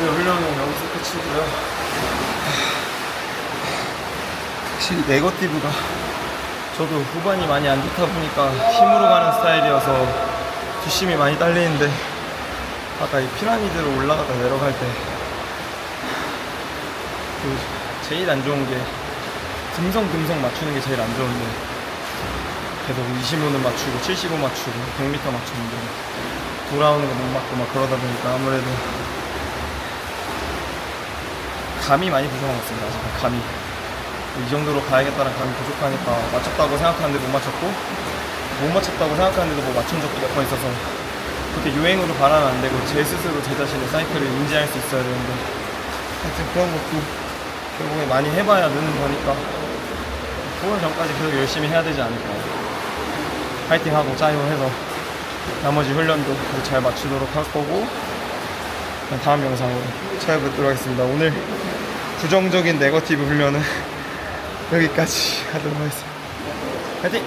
마치고요. 확실히 네거티브가 저도 후반이 많이 안 좋다 보니까 힘으로 가는 스타일이어서 뒷심이 많이 딸리는데 아까 이 피라미드로 올라가다 내려갈 때그 제일 안 좋은 게 듬성듬성 맞추는 게 제일 안 좋은데 계속 25는 맞추고 75 맞추고 100m 맞추는데 돌아오는 거 못 맞고 막 그러다 보니까 아무래도 감이 많이 아직 감이. 이 정도로 가야겠다는 감이 부족하니까 맞췄다고 생각하는데 못 맞췄고 못 맞췄다고 생각하는데도 뭐 맞춘 적도 몇 번 있어서 그렇게 유행으로 바라면 안 되고 제 스스로 제 자신의 사이클을 인지할 수 있어야 되는데 하여튼 그런 것도 결국에 많이 해봐야 느는 거니까 그건 전까지 계속 열심히 해야 되지 않을까. 파이팅하고 짜요 해서 나머지 훈련도 잘 맞추도록 할 거고 다음 영상으로 찾아뵙도록 하겠습니다. 오늘 부정적인 네거티브 훈련은 여기까지 하도록 하겠습니다 파이팅!